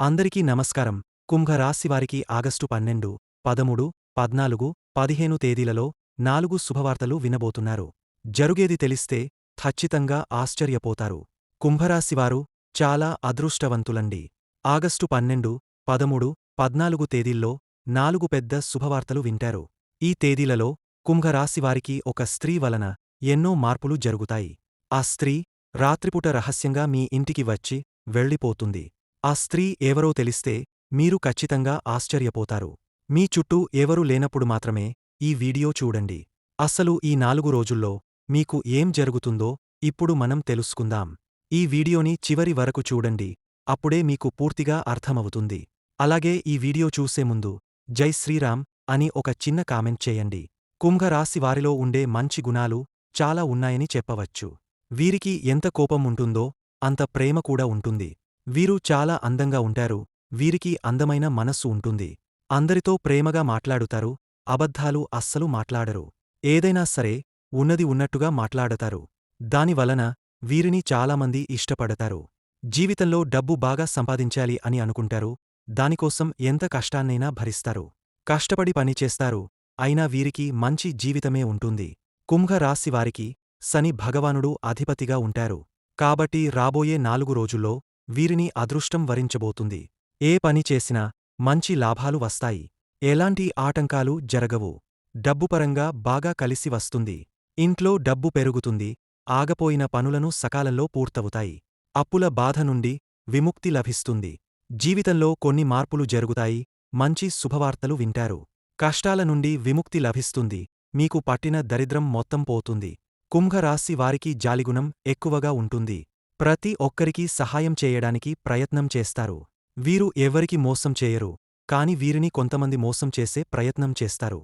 అందరికీ నమస్కారం. కుంభరాశివారికి ఆగస్టు పన్నెండు పదమూడు పద్నాలుగు పదిహేను తేదీలలో నాలుగు శుభవార్తలు వినబోతున్నారు. జరుగేది తెలిస్తే ఖచ్చితంగా ఆశ్చర్యపోతారు. కుంభరాశివారు చాలా అదృష్టవంతులండి. ఆగస్టు పన్నెండు పదమూడు పద్నాలుగు తేదీల్లో నాలుగు పెద్ద శుభవార్తలు వింటారు. ఈ తేదీలలో కుంభరాశివారికి ఒక స్త్రీ వలన ఎన్నో మార్పులు జరుగుతాయి. ఆ స్త్రీ రాత్రిపూట రహస్యంగా మీ ఇంటికి వచ్చి వెళ్ళిపోతుంది. ఆ స్త్రీ ఎవరో తెలిస్తే మీరు ఖచ్చితంగా ఆశ్చర్యపోతారు. మీ చుట్టూ ఎవరూ లేనప్పుడు మాత్రమే ఈ వీడియో చూడండి. అస్సలు ఈ నాలుగు రోజుల్లో మీకు ఏం జరుగుతుందో ఇప్పుడు మనం తెలుసుకుందాం. ఈ వీడియోని చివరి వరకు చూడండి. అప్పుడే మీకు పూర్తిగా అర్థమవుతుంది. అలాగే ఈ వీడియో చూసే ముందు జై శ్రీరామ్ అని ఒక చిన్న కామెంట్ చేయండి. కుంభరాశి వారిలో ఉండే మంచి గుణాలు చాలా ఉన్నాయని చెప్పవచ్చు. వీరికి ఎంత కోపం ఉంటుందో అంత ప్రేమ కూడా ఉంటుంది. వీరు చాలా అందంగా ఉంటారు. వీరికి అందమైన మనస్సు ఉంటుంది. అందరితో ప్రేమగా మాట్లాడుతారు. అబద్ధాలు అస్సలు మాట్లాడరు. ఏదైనా సరే ఉన్నది ఉన్నట్టుగా మాట్లాడతారు. దానివలన వీరిని చాలామంది ఇష్టపడతారు. జీవితంలో డబ్బు బాగా సంపాదించాలి అని అనుకుంటారు. దానికోసం ఎంత కష్టాన్నైనా భరిస్తారు. కష్టపడి పనిచేస్తారు అయినా వీరికి మంచి జీవితమే ఉంటుంది. కుంభరాశివారికి శని భగవానుడు అధిపతిగా ఉంటారు. కాబట్టి రాబోయే నాలుగు రోజుల్లో వీరిని అదృష్టం వరించబోతుంది. ఏ పని చేసినా మంచి లాభాలు వస్తాయి. ఎలాంటి ఆటంకాలు జరగవు. డబ్బుపరంగా బాగా కలిసి వస్తుంది. ఇంట్లో డబ్బు పెరుగుతుంది. ఆగపోయిన పనులను సకాలంలో పూర్తవుతాయి. అప్పుల బాధ నుండి విముక్తి లభిస్తుంది. జీవితంలో కొన్ని మార్పులు జరుగుతాయి. మంచి శుభవార్తలు వింటారు. కష్టాల నుండి విముక్తి లభిస్తుంది. మీకు పట్టిన దరిద్రం మొత్తం పోతుంది. కుంభరాశి వారికి జాలిగుణం ఎక్కువగా ఉంటుంది. ప్రతి ఒక్కరికీ సహాయం చేయడానికి ప్రయత్నం చేస్తారు. వీరు ఎవ్వరికి మోసం చేయరు కాని వీరిని కొంతమంది మోసం చేసే ప్రయత్నం చేస్తారు.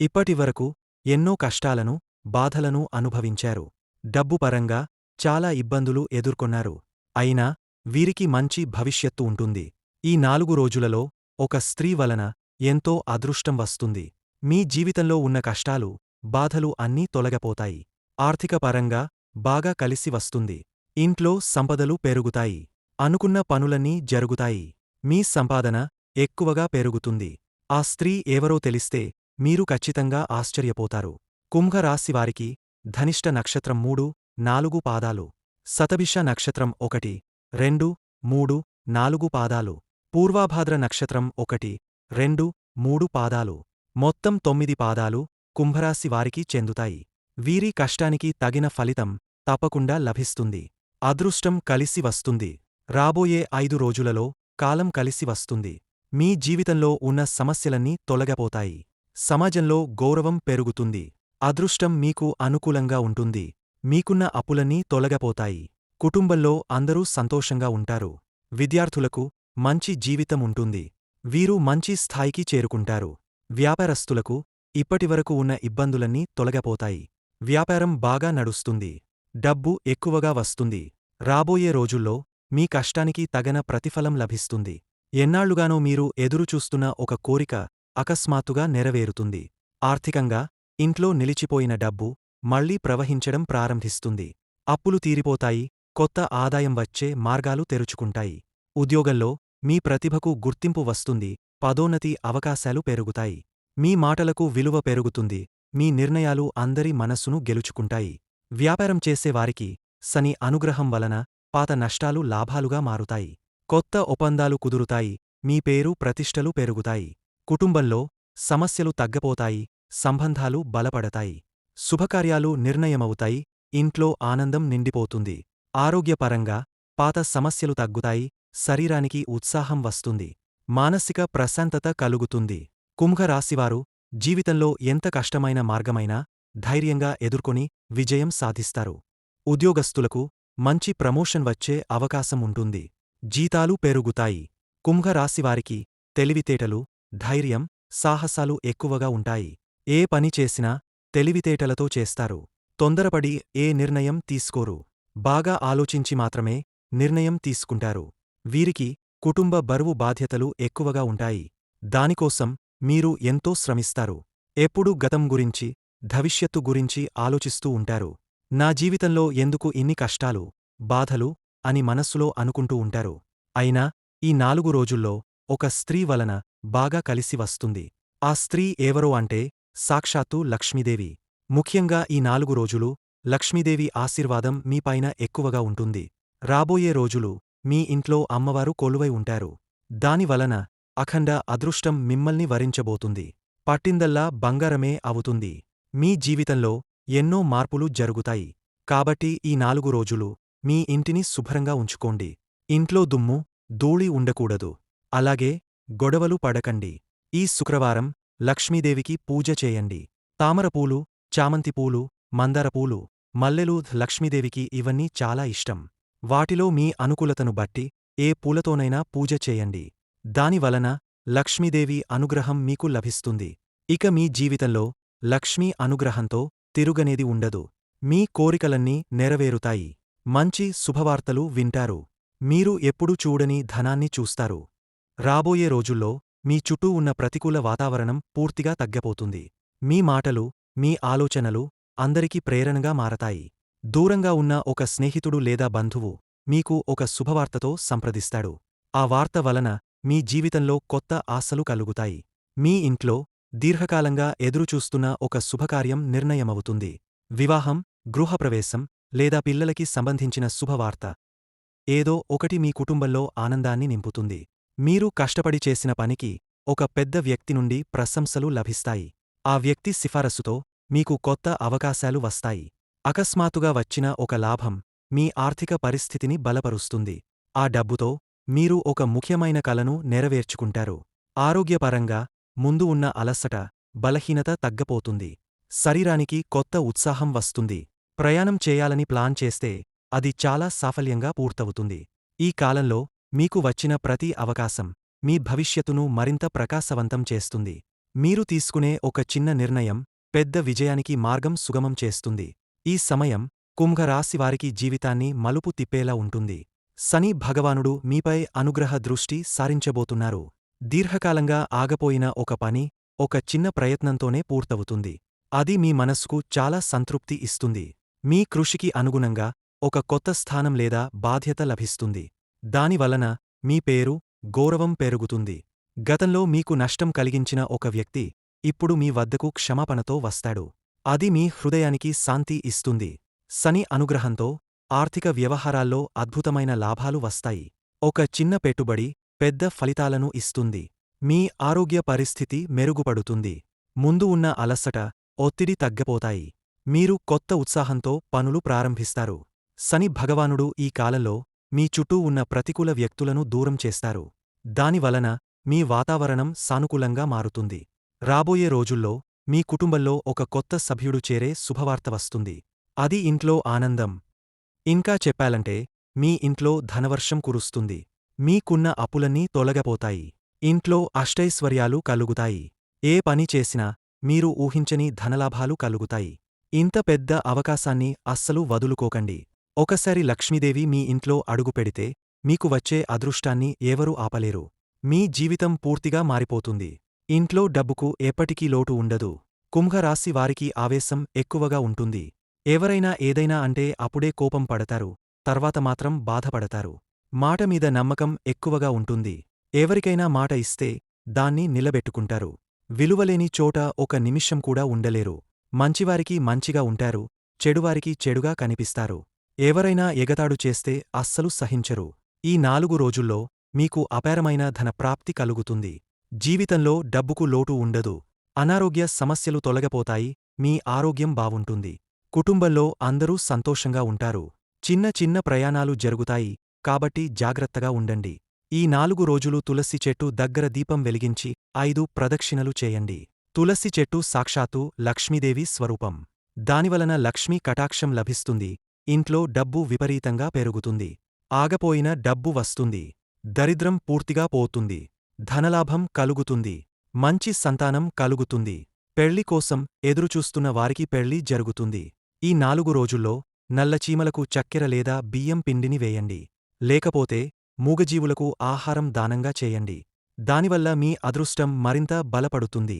ఇప్పటివరకు ఎన్నో కష్టాలను బాధలను అనుభవించారు. డబ్బు పరంగా చాలా ఇబ్బందులు ఎదుర్కొన్నారు. అయినా వీరికి మంచి భవిష్యత్తు ఉంటుంది. ఈ నాలుగు రోజులలో ఒక స్త్రీ వలన ఎంతో అదృష్టం వస్తుంది. మీ జీవితంలో ఉన్న కష్టాలు బాధలు అన్నీ తొలగపోతాయి. ఆర్థిక పరంగా బాగా కలిసి వస్తుంది. ఇంట్లో సంపదలు పెరుగుతాయి. అనుకున్న పనులన్నీ జరుగుతాయి. మీ సంపాదన ఎక్కువగా పెరుగుతుంది. ఆ స్త్రీ ఎవరో తెలిస్తే మీరు ఖచ్చితంగా ఆశ్చర్యపోతారు. కుంభరాశివారికి ధనిష్ట నక్షత్రం మూడు నాలుగు పాదాలు. శతభిష నక్షత్రం ఒకటి రెండు మూడు నాలుగు పాదాలు. పూర్వాభాద్ర నక్షత్రం ఒకటి రెండు మూడు పాదాలు. మొత్తం తొమ్మిది పాదాలు కుంభరాశి వారికి చెందుతాయి. వీరి కష్టానికి తగిన ఫలితం తప్పకుండా లభిస్తుంది. అదృష్టం కలిసి వస్తుంది. రాబోయే ఐదు రోజులలో కాలం కలిసి వస్తుంది. మీ జీవితంలో ఉన్న సమస్యలన్నీ తొలగపోతాయి. సమాజంలో గౌరవం పెరుగుతుంది. అదృష్టం మీకు అనుకూలంగా ఉంటుంది. మీకున్న అప్పులన్నీ తొలగపోతాయి. కుటుంబంలో అందరూ సంతోషంగా ఉంటారు. విద్యార్థులకు మంచి జీవితం ఉంటుంది. వీరు మంచి స్థాయికి చేరుకుంటారు. వ్యాపారస్తులకు ఇప్పటివరకు ఉన్న ఇబ్బందులన్నీ తొలగపోతాయి. వ్యాపారం బాగా నడుస్తుంది. డబ్బు ఎక్కువగా వస్తుంది. రాబోయే రోజుల్లో మీ కష్టానికి తగన ప్రతిఫలం లభిస్తుంది. ఎన్నాళ్ళుగానో మీరు ఎదురుచూస్తున్న ఒక కోరిక అకస్మాత్తుగా నెరవేరుతుంది. ఆర్థికంగా ఇంట్లో నిలిచిపోయిన డబ్బు మళ్ళీ ప్రవహించడం ప్రారంభిస్తుంది. అప్పులు తీరిపోతాయి కొత్త ఆదాయం వచ్చే మార్గాలు తెరుచుకుంటాయి. ఉద్యోగంలో మీ ప్రతిభకు గుర్తింపు వస్తుంది పదోన్నతి అవకాశాలు పెరుగుతాయి. మీ మాటలకు విలువ పెరుగుతుంది మీ నిర్ణయాలు అందరి మనస్సును గెలుచుకుంటాయి. వ్యాపారం చేసేవారికి శని అనుగ్రహం వలన పాత నష్టాలు లాభాలుగా మారుతాయి. కొత్త ఒప్పందాలు కుదురుతాయి. మీ పేరు ప్రతిష్టలు పెరుగుతాయి. కుటుంబంలో సమస్యలు తగ్గపోతాయి. సంబంధాలు బలపడతాయి. శుభకార్యాలు నిర్ణయమవుతాయి. ఇంట్లో ఆనందం నిండిపోతుంది. ఆరోగ్యపరంగా పాత సమస్యలు తగ్గుతాయి. శరీరానికి ఉత్సాహం వస్తుంది. మానసిక ప్రశాంతత కలుగుతుంది. కుంభరాశివారు జీవితంలో ఎంత కష్టమైన మార్గమైనా ధైర్యంగా ఎదుర్కొని విజయం సాధిస్తారు. ఉద్యోగస్తులకు మంచి ప్రమోషన్ వచ్చే అవకాశం ఉంటుంది. జీతాలు పెరుగుతాయి. కుంభరాశివారికి తెలివితేటలు ధైర్యం సాహసాలు ఎక్కువగా ఉంటాయి. ఏ పని చేసినా తెలివితేటలతో చేస్తారు. తొందరపడి ఏ నిర్ణయం తీసుకోరు. బాగా ఆలోచించి మాత్రమే నిర్ణయం తీసుకుంటారు. వీరికి కుటుంబ బరువు బాధ్యతలు ఎక్కువగా ఉంటాయి. దానికోసం మీరు ఎంతో శ్రమిస్తారు. ఎప్పుడూ గతం గురించి భవిష్యత్తు గురించి ఆలోచిస్తూ ఉంటారు. నా జీవితంలో ఎందుకు ఇన్ని కష్టాలు బాధలు అని మనస్సులో అనుకుంటూ ఉంటారు. అయినా ఈ నాలుగు రోజుల్లో ఒక స్త్రీ వలన బాగా కలిసి వస్తుంది. ఆ స్త్రీ ఎవరో అంటే సాక్షాత్తు లక్ష్మీదేవి. ముఖ్యంగా ఈ నాలుగు రోజులు లక్ష్మీదేవి ఆశీర్వాదం మీపైన ఎక్కువగా ఉంటుంది. రాబోయే రోజులు మీ ఇంట్లో అమ్మవారు కొలువై ఉంటారు. దానివలన అఖండ అదృష్టం మిమ్మల్ని వరించబోతుంది. పట్టిందల్లా బంగారమే అవుతుంది. మీ జీవితంలో ఎన్నో మార్పులు జరుగుతాయి. కాబట్టి ఈ నాలుగు రోజులు మీ ఇంటిని శుభ్రంగా ఉంచుకోండి. ఇంట్లో దుమ్ము ధూళి ఉండకూడదు. అలాగే గొడవలు పడకండి. ఈ శుక్రవారం లక్ష్మీదేవికి పూజ చేయండి. తామరపూలు చామంతిపూలు మందారపూలు మల్లెలు లక్ష్మీదేవికి ఇవన్నీ చాలా ఇష్టం. వాటిలో మీ అనుకూలతను బట్టి ఏ పూలతోనైనా పూజ చేయండి. దానివలన లక్ష్మీదేవి అనుగ్రహం మీకు లభిస్తుంది. ఇక మీ జీవితంలో లక్ష్మీ అనుగ్రహంతో తిరుగనేది ఉండదు. మీ కోరికలన్నీ నెరవేరుతాయి. మంచి శుభవార్తలు వింటారు. మీరు ఎప్పుడూ చూడని ధనాన్ని చూస్తారు. రాబోయే రోజుల్లో మీ చుట్టూ ఉన్న ప్రతికూల వాతావరణం పూర్తిగా తగ్గపోతుంది. మీ మాటలు మీ ఆలోచనలు అందరికీ ప్రేరణగా మారతాయి. దూరంగా ఉన్న ఒక స్నేహితుడు లేదా బంధువు మీకు ఒక శుభవార్తతో సంప్రదిస్తాడు. ఆ వార్త వలన మీ జీవితంలో కొత్త ఆశలు కలుగుతాయి. మీ ఇంట్లో దీర్ఘకాలంగా ఎదురుచూస్తున్న ఒక శుభకార్యం నిర్ణయమవుతుంది. వివాహం గృహప్రవేశం లేదా పిల్లలకి సంబంధించిన శుభవార్త. ఏదో ఒకటి మీ కుటుంబంలో ఆనందాన్ని నింపుతుంది. మీరు కష్టపడి చేసిన పనికి ఒక పెద్ద వ్యక్తి నుండి ప్రశంసలు లభిస్తాయి. ఆ వ్యక్తి సిఫారసుతో మీకు కొత్త అవకాశాలు వస్తాయి. అకస్మాత్తుగా వచ్చిన ఒక లాభం మీ ఆర్థిక పరిస్థితిని బలపరుస్తుంది. ఆ డబ్బుతో మీరు ఒక ముఖ్యమైన కలను నెరవేర్చుకుంటారు. ఆరోగ్యపరంగా ముందు ఉన్న అలసట బలహీనత తగ్గపోతుంది. శరీరానికి కొత్త ఉత్సాహం వస్తుంది. ప్రయాణం చేయాలని ప్లాన్ చేస్తే అది చాలా సాఫల్యంగా పూర్తవుతుంది. ఈ కాలంలో మీకు వచ్చిన ప్రతి అవకాశం మీ భవిష్యత్తును మరింత ప్రకాశవంతం చేస్తుంది. మీరు తీసుకునే ఒక చిన్న నిర్ణయం పెద్ద విజయానికి మార్గం సుగమం చేస్తుంది. ఈ సమయం కుంభరాశివారికి జీవితాన్ని మలుపు తిప్పేలా ఉంటుంది. శని భగవానుడు మీపై అనుగ్రహ దృష్టి సారించబోతున్నారు. దీర్ఘకాలంగా ఆగపోయిన ఒక పని ఒక చిన్న ప్రయత్నంతోనే పూర్తవుతుంది. అది మీ మనస్సుకు చాలా సంతృప్తి ఇస్తుంది. మీ కృషికి అనుగుణంగా ఒక కొత్త స్థానం లేదా బాధ్యత లభిస్తుంది. దానివలన మీ పేరు గౌరవం పెరుగుతుంది. గతంలో మీకు నష్టం కలిగించిన ఒక వ్యక్తి ఇప్పుడు మీ వద్దకు క్షమాపణతో వస్తాడు. అది మీ హృదయానికి శాంతి ఇస్తుంది. శని అనుగ్రహంతో ఆర్థిక వ్యవహారాల్లో అద్భుతమైన లాభాలు వస్తాయి. ఒక చిన్న పెట్టుబడి పెద్ద ఫలితాలను ఇస్తుంది. మీ ఆరోగ్య పరిస్థితి మెరుగుపడుతుంది. ముందు ఉన్న అలసట ఒత్తిడి తగ్గపోతాయి. మీరు కొత్త ఉత్సాహంతో పనులు ప్రారంభిస్తారు. శని భగవానుడు ఈ కాలంలో మీ చుట్టూ ఉన్న ప్రతికూల వ్యక్తులను దూరం చేస్తారు. దానివలన మీ వాతావరణం సానుకూలంగా మారుతుంది. రాబోయే రోజుల్లో మీ కుటుంబంలో ఒక కొత్త సభ్యుడు చేరే శుభవార్త వస్తుంది. అది ఇంట్లో ఆనందం. ఇంకా చెప్పాలంటే మీ ఇంట్లో ధనవర్షం కురుస్తుంది. మీకున్న అప్పులన్నీ తొలగపోతాయి. ఇంట్లో అష్టైశ్వర్యాలు కలుగుతాయి. ఏ పని చేసినా మీరు ఊహించని ధనలాభాలు కలుగుతాయి. ఇంత పెద్ద అవకాశాన్ని అస్సలు వదులుకోకండి. ఒకసారి లక్ష్మీదేవి మీ ఇంట్లో అడుగుపెడితే మీకు వచ్చే అదృష్టాన్ని ఎవరూ ఆపలేరు. మీ జీవితం పూర్తిగా మారిపోతుంది. ఇంట్లో డబ్బుకు ఎప్పటికీ లోటు ఉండదు. కుంభరాశి వారికి ఆవేశం ఎక్కువగా ఉంటుంది. ఎవరైనా ఏదైనా అంటే అప్పుడే కోపం పడతారు. తర్వాత మాత్రం బాధపడతారు. మాట మీద నమ్మకం ఎక్కువగా ఉంటుంది. ఎవరికైనా మాట ఇస్తే దాన్ని నిలబెట్టుకుంటారు. విలువలేని చోట ఒక నిమిషం కూడా ఉండలేరు. మంచివారికి మంచిగా ఉంటారు చెడువారికి చెడుగా కనిపిస్తారు. ఎవరైనా ఎగతాడు చేస్తే అస్సలు సహించరు. ఈ నాలుగు రోజుల్లో మీకు అపారమైన ధనప్రాప్తి కలుగుతుంది. జీవితంలో డబ్బుకు లోటు ఉండదు. అనారోగ్య సమస్యలు తొలగపోతాయి మీ ఆరోగ్యం బావుంటుంది. కుటుంబంలో అందరూ సంతోషంగా ఉంటారు. చిన్న చిన్న ప్రయాణాలు జరుగుతాయి కాబట్టి జాగ్రత్తగా ఉండండి. ఈ నాలుగు రోజులు తులసి చెట్టు దగ్గర దీపం వెలిగించి ఐదు ప్రదక్షిణలు చేయండి. తులసి చెట్టు సాక్షాత్తు లక్ష్మీదేవి స్వరూపం. దానివలన లక్ష్మీ కటాక్షం లభిస్తుంది. ఇంట్లో డబ్బు విపరీతంగా పెరుగుతుంది. ఆగపోయిన డబ్బు వస్తుంది. దరిద్రం పూర్తిగా పోతుంది. ధనలాభం కలుగుతుంది. మంచి సంతానం కలుగుతుంది. పెళ్ళి కోసం ఎదురుచూస్తున్న వారికి పెళ్ళి జరుగుతుంది. ఈ నాలుగు రోజుల్లో నల్లచీమలకు చక్కెర లేదా బియ్యం పిండిని వేయండి. లేకపోతే మూగజీవులకు ఆహారం దానంగా చేయండి. దానివల్ల మీ అదృష్టం మరింత బలపడుతుంది.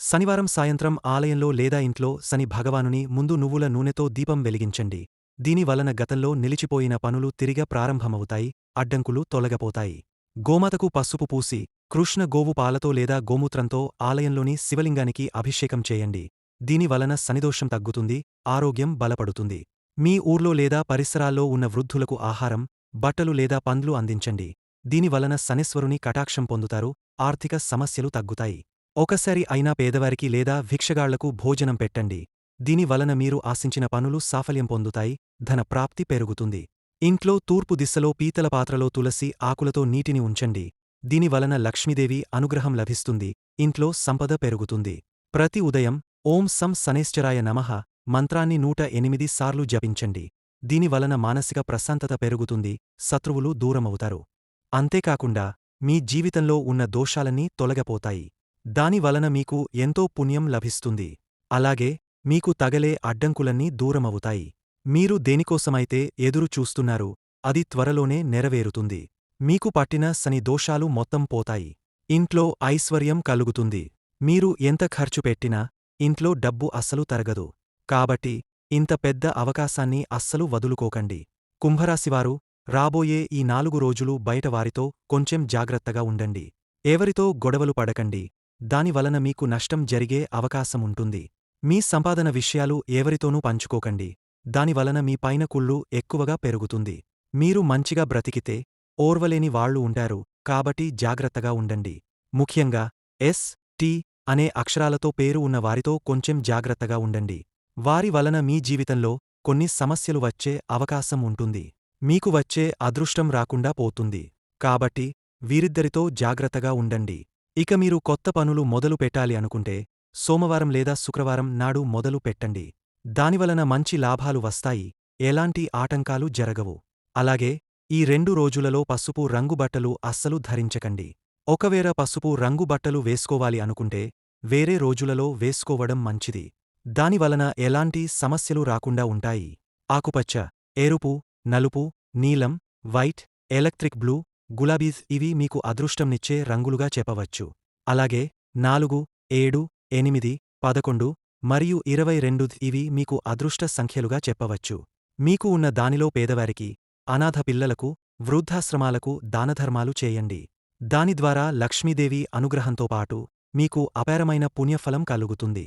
శనివారం సాయంత్రం ఆలయంలో లేదా ఇంట్లో శని భగవానుని ముందు నువ్వుల నూనెతో దీపం వెలిగించండి. దీని వలన గతంలో నిలిచిపోయిన పనులు తిరిగ ప్రారంభమవుతాయి అడ్డంకులు తొలగపోతాయి. గోమాతకు పసుపు పూసి కృష్ణ గోవు పాలతో లేదా గోమూత్రంతో ఆలయంలోని శివలింగానికి అభిషేకం చేయండి. దీని వలన శనిదోషం తగ్గుతుంది ఆరోగ్యం బలపడుతుంది. మీ ఊర్లో లేదా పరిసరాల్లో ఉన్న వృద్ధులకు ఆహారం బట్టలు లేదా పండ్లు అందించండి. దీనివలన శనేశ్వరుని కటాక్షం పొందుతారు ఆర్థిక సమస్యలు తగ్గుతాయి. ఒకసారి అయినా పేదవారికి లేదా భిక్షగాళ్ళకు భోజనం పెట్టండి. దీని వలన మీరు ఆశించిన పనులు సాఫల్యం పొందుతాయి ధన ప్రాప్తి పెరుగుతుంది. ఇంట్లో తూర్పు దిశలో పీతల పాత్రలో తులసి ఆకులతో నీటిని ఉంచండి. దీని వలన లక్ష్మీదేవి అనుగ్రహం లభిస్తుంది ఇంట్లో సంపద పెరుగుతుంది. ప్రతి ఉదయం ఓం సం సనేశ్చరాయ నమః మంత్రాన్ని నూట ఎనిమిది సార్లు జపించండి. దీని వలన మానసిక ప్రశాంతత పెరుగుతుంది శత్రువులు దూరమవుతారు. అంతేకాకుండా మీ జీవితంలో ఉన్న దోషాలన్నీ తొలగపోతాయి. దాని వలన మీకు ఎంతో పుణ్యం లభిస్తుంది. అలాగే మీకు తగలే అడ్డంకులన్నీ దూరమవుతాయి. మీరు దేనికోసమైతే ఎదురు చూస్తున్నారు అది త్వరలోనే నెరవేరుతుంది. మీకు పట్టిన శని దోషాలు మొత్తం పోతాయి. ఇంట్లో ఐశ్వర్యం కలుగుతుంది. మీరు ఎంత ఖర్చు పెట్టినా ఇంట్లో డబ్బు అస్సలు తరగదు. కాబట్టి ఇంత పెద్ద అవకాశాన్ని అస్సలు వదులుకోకండి. కుంభరాశివారు రాబోయే ఈ నాలుగు రోజులు బయటవారితో కొంచెం జాగ్రత్తగా ఉండండి. ఎవరితో గొడవలు పడకండి. దానివలన మీకు నష్టం జరిగే అవకాశముంటుంది మీ సంపాదన విషయాలు ఎవరితోనూ పంచుకోకండి. దానివలన మీ పైన కుళ్ళు ఎక్కువగా పెరుగుతుంది. మీరు మంచిగా బ్రతికితే ఓర్వలేని వాళ్ళు ఉంటారు. కాబట్టి జాగ్రత్తగా ఉండండి. ముఖ్యంగా ఎస్ టి అనే అక్షరాలతో పేరు ఉన్న వారితో కొంచెం జాగ్రత్తగా ఉండండి. వారి వలన మీ జీవితంలో కొన్ని సమస్యలు వచ్చే అవకాశం ఉంటుంది. మీకు వచ్చే అదృష్టం రాకుండా పోతుంది. కాబట్టి వీరిద్దరితో జాగ్రత్తగా ఉండండి. ఇక మీరు కొత్త పనులు మొదలు పెట్టాలి అనుకుంటే సోమవారం లేదా శుక్రవారం నాడు మొదలు పెట్టండి. దానివలన మంచి లాభాలు వస్తాయి. ఎలాంటి ఆటంకాలు జరగవు. అలాగే ఈ రెండు రోజులలో పసుపు రంగు బట్టలు అస్సలు ధరించకండి. ఒకవేళ పసుపు రంగు బట్టలు వేసుకోవాలి అనుకుంటే వేరే రోజులలో వేసుకోవడం మంచిది. దానివలన ఎలాంటి సమస్యలు రాకుండా ఉంటాయి. ఆకుపచ్చ ఎరుపు నలుపు నీలం వైట్ ఎలక్ట్రిక్ బ్లూ గులాబీస్ ఇవి మీకు అదృష్టంనిచ్చే రంగులుగా చెప్పవచ్చు. అలాగే నాలుగు ఏడు ఎనిమిది పదకొండు మరియు ఇరవై రెండు ఇవి మీకు అదృష్ట సంఖ్యలుగా చెప్పవచ్చు. మీకు ఉన్న దానిలో పేదవారికి అనాథ పిల్లలకు వృద్ధాశ్రమాలకు దానధర్మాలు చేయండి. దాని ద్వారా లక్ష్మీదేవి అనుగ్రహంతో పాటు మీకు అపారమైన పుణ్యఫలం కలుగుతుంది.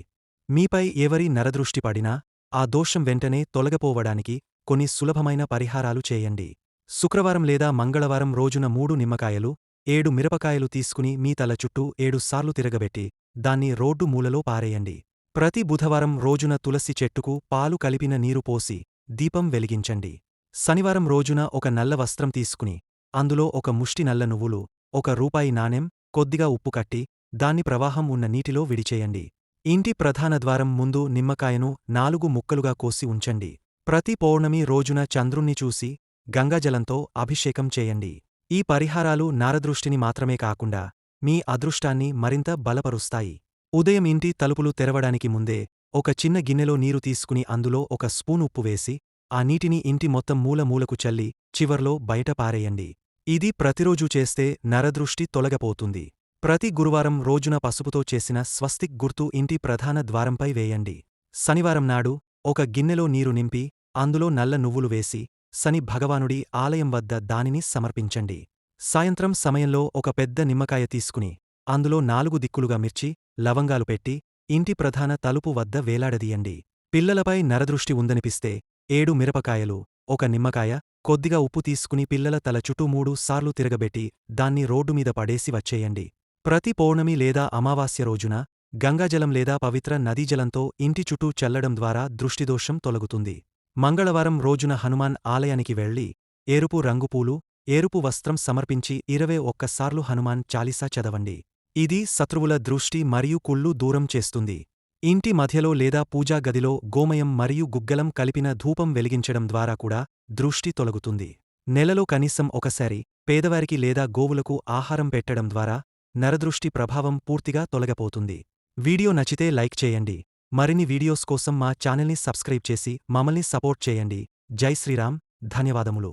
మీపై ఎవరి నరదృష్టి పడినా ఆ దోషం వెంటనే తొలగపోవడానికి కొన్ని సులభమైన పరిహారాలు చేయండి. శుక్రవారం లేదా మంగళవారం రోజున మూడు నిమ్మకాయలు ఏడు మిరపకాయలు తీసుకుని మీ తల చుట్టూ ఏడుసార్లు తిరగబెట్టి దాన్ని రోడ్డు మూలలో పారేయండి. ప్రతి బుధవారం రోజున తులసి చెట్టుకు పాలు కలిపిన నీరు పోసి దీపం వెలిగించండి. శనివారం రోజున ఒక నల్ల వస్త్రం తీసుకుని అందులో ఒక ముష్టి నల్ల నువ్వులు ఒక రూపాయి నాణెం కొద్దిగా ఉప్పు కట్టి దాన్ని ప్రవాహం ఉన్న నీటిలో విడిచేయండి. ఇంటి ప్రధాన ద్వారం ముందు నిమ్మకాయను నాలుగు ముక్కలుగా కోసి ఉంచండి. ప్రతి పౌర్ణమి రోజున చంద్రుణ్ణి చూసి గంగాజలంతో అభిషేకం చేయండి. ఈ పరిహారాలు నారదృష్టిని మాత్రమే కాకుండా మీ అదృష్టాన్ని మరింత బలపరుస్తాయి. ఉదయం ఇంటి తలుపులు తెరవడానికి ముందే ఒక చిన్న గిన్నెలో నీరు తీసుకుని అందులో ఒక స్పూన్ ఉప్పు వేసి ఆ నీటిని ఇంటి మొత్తం మూల మూలకు చల్లి చివర్లో బయట పారేయండి. ఇది ప్రతిరోజూ చేస్తే నరదృష్టి తొలగపోతుంది. ప్రతి గురువారం రోజున పసుపుతో చేసిన స్వస్తిక్ గుర్తు ఇంటి ప్రధాన ద్వారంపై వేయండి. శనివారం నాడు ఒక గిన్నెలో నీరు నింపి అందులో నల్ల నువ్వులు వేసి శని భగవానుడి ఆలయం వద్ద దానిని సమర్పించండి. సాయంత్రం సమయంలో ఒక పెద్ద నిమ్మకాయ తీసుకుని అందులో నాలుగు దిక్కులుగా మిర్చి లవంగాలు పెట్టి ఇంటి ప్రధాన తలుపు వద్ద వేలాడదీయండి. పిల్లలపై నరదృష్టి ఉందనిపిస్తే ఏడు మిరపకాయలు ఒక నిమ్మకాయ కొద్దిగా ఉప్పు తీసుకుని పిల్లల తల చుట్టూ మూడు సార్లు తిరగబెట్టి దాన్ని రోడ్డుమీద పడేసి వచ్చేయండి. ప్రతి పౌర్ణమి లేదా అమావాస్య రోజున గంగాజలం లేదా పవిత్ర నదీజలంతో ఇంటి చుట్టూ చల్లడం ద్వారా దృష్టిదోషం తొలగుతుంది. మంగళవారం రోజున హనుమాన్ ఆలయానికి వెళ్ళి ఏరుపు రంగుపూలు ఏరుపు వస్త్రం సమర్పించి ఇరవై ఒక్కసార్లు హనుమాన్ చాలీసా చదవండి. ఇది శత్రువుల దృష్టి మరియు కుళ్ళు దూరం చేస్తుంది. ఇంటి మధ్యలో లేదా పూజా గదిలో గోమయం మరియు గుగ్గలం కలిపిన ధూపం వెలిగించడం ద్వారా కూడా దృష్టి తొలగుతుంది. నెలలో కనీసం ఒకసారి పేదవారికి లేదా గోవులకు ఆహారం పెట్టడం ద్వారా నరదృష్టి ప్రభావం పూర్తిగా తొలగపోతుంది. వీడియో నచ్చితే లైక్ చేయండి. మరిన్ని వీడియోస్ కోసం మా ఛానల్ని సబ్స్క్రైబ్ చేసి మమ్మల్ని సపోర్ట్ చేయండి. జై శ్రీరామ్. ధన్యవాదములు.